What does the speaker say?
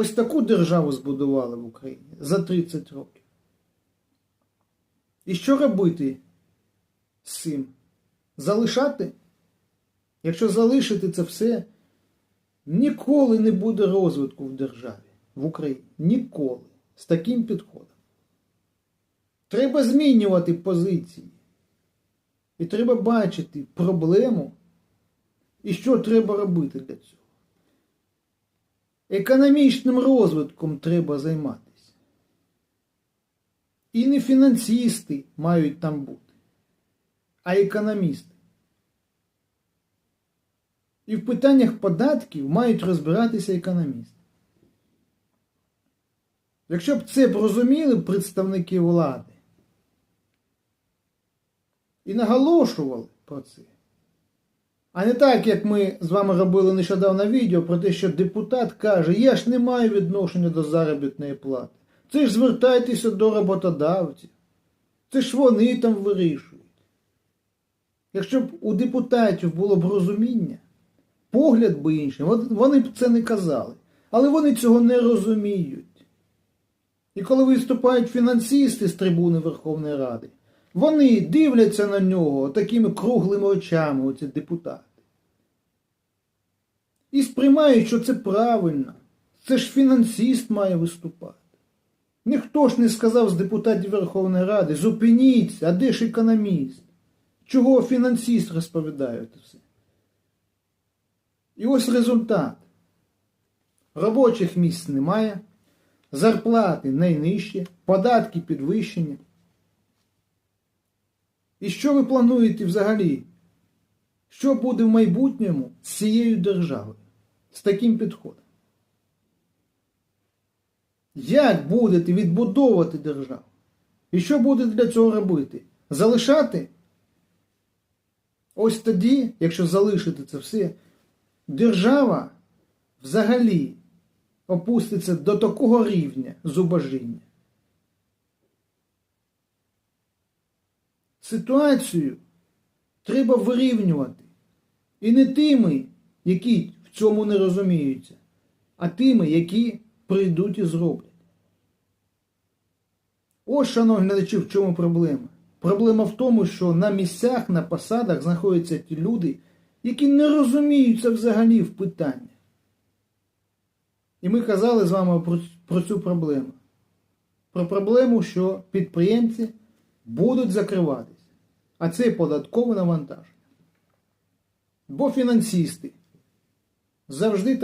Ось таку державу збудували в Україні за 30 років. І що робити з цим? Залишати? Якщо залишити це все, ніколи не буде розвитку в державі, в Україні. Ніколи. З таким підходом. Треба змінювати позиції. І треба бачити проблему і що треба робити для цього. Економічним розвитком треба займатися. І не фінансисти мають там бути, а економісти. І в питаннях податків мають розбиратися економісти. Якщо б це б розуміли представники влади і наголошували про це, а не так, як ми з вами робили нещодавно відео про те, що депутат каже, я ж не маю відношення до заробітної плати. Це ж звертайтеся до роботодавців. Це ж вони там вирішують. Якщо б у депутатів було б розуміння, погляд би інший, вони б це не казали. Але вони цього не розуміють. І коли виступають фінансисти з трибуни Верховної Ради, вони дивляться на нього такими круглими очами, оці депутати. І сприймають, що це правильно. Це ж фінансист має виступати. Ніхто ж не сказав з депутатів Верховної Ради, зупиніться, а де ж економіст? Чого фінансист розповідає це все? І ось результат. Робочих місць немає, зарплати найнижчі, податки підвищені. І що ви плануєте взагалі? Що буде в майбутньому з цією державою? З таким підходом? Як будете відбудовувати державу? І що будете для цього робити? Залишати? Ось тоді, якщо залишити це все, держава взагалі опуститься до такого рівня зубожіння. Ситуацію треба вирівнювати. І не тими, які в цьому не розуміються, а тими, які прийдуть і зроблять. Ось, шановні глядачі, в чому проблема. Проблема в тому, що на місцях, на посадах знаходяться ті люди, які не розуміються взагалі в питаннях. І ми казали з вами про, про цю проблему. Про проблему, що підприємці будуть закриватися. А це податкове навантаження. Бо фінансисти завжди